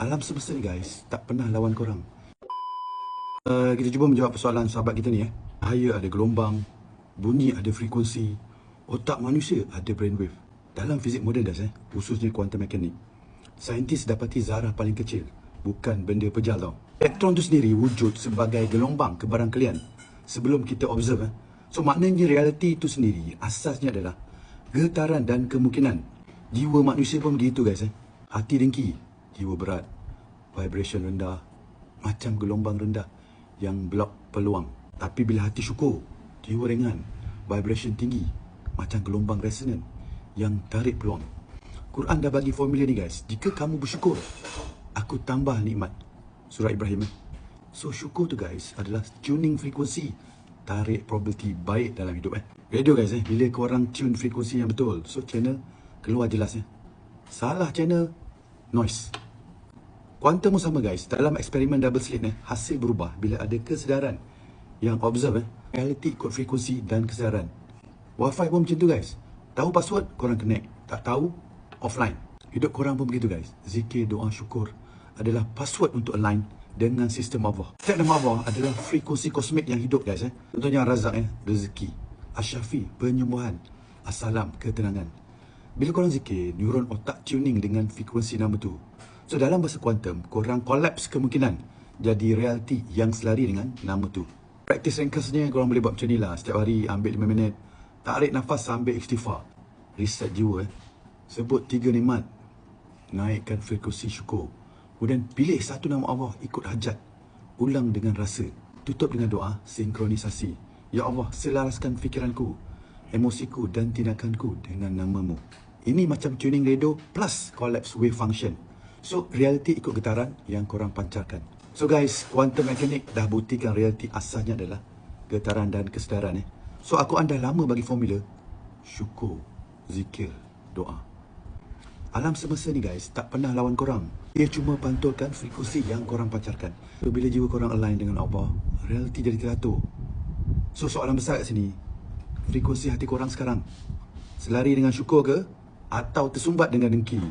Alam semesta ni guys, tak pernah lawan korang. Uh, kita cuba menjawab persoalan sahabat kita ni eh. Cahaya ada gelombang, bunyi ada frekuensi, otak manusia ada brainwave. Dalam fizik moden guys eh, khususnya quantum mechanics, saintis dapati zarah paling kecil, bukan benda pejal tau. Elektron tu sendiri wujud sebagai gelombang kebarangkalian sebelum kita observe eh. So maknanya realiti itu sendiri asasnya adalah getaran dan kemungkinan. Jiwa manusia pun begitu guys eh. Hati dengki, jiwa berat, vibration rendah, macam gelombang rendah yang blok peluang. Tapi bila hati syukur, jiwa ringan, vibration tinggi, macam gelombang resonant yang tarik peluang. Quran dah bagi formula ni guys. Jika kamu bersyukur, aku tambah nikmat. Surah Ibrahim. Eh? So syukur tu guys adalah tuning frekuensi tarik probability baik dalam hidup eh. Radio guys eh, bila korang tune frekuensi yang betul, so channel keluar jelas eh. Salah channel, noise. Quantum pun sama guys, dalam eksperimen double slit eh, hasil berubah bila ada kesedaran yang observe eh, reality ikut frekuensi dan kesedaran. Wi-Fi pun macam tu guys. Tahu password, korang connect. Tak tahu, offline. Hidup korang pun begitu guys. Zikir, doa, syukur adalah password untuk align dengan sistem Allah. Setiap nama Allah adalah frekuensi kosmik yang hidup guys eh. Contohnya Razak eh, rezeki. Asyafi, penyembuhan. Assalam, ketenangan. Bila korang zikir, neuron otak tuning dengan frekuensi nama tu. So dalam bahasa kuantum, korang collapse kemungkinan jadi realiti yang selari dengan nama tu. Practice ringkasnya korang boleh buat macam ni lah. Setiap hari ambil 5 minit. Tarik nafas sambil istighfar. Reset jiwa eh. Sebut tiga nikmat. Naikkan frekuensi syukur. Kemudian pilih satu nama Allah ikut hajat. Ulang dengan rasa. Tutup dengan doa sinkronisasi. Ya Allah, selaraskan fikiranku, emosiku dan tindakanku dengan namamu. Ini macam tuning radio plus collapse wave function. So, reality ikut getaran yang korang pancarkan. So guys, quantum mechanic dah buktikan reality asalnya adalah getaran dan kesedaran eh. So aku anda lama bagi formula syukur, zikir, doa. Alam semesta ni guys tak pernah lawan korang. Ia cuma pantulkan frekuensi yang korang pancarkan. So, bila jiwa korang align dengan Allah, realiti jadi teratur. So soalan besar kat sini, frekuensi hati korang sekarang selari dengan syukur ke atau tersumbat dengan dengki?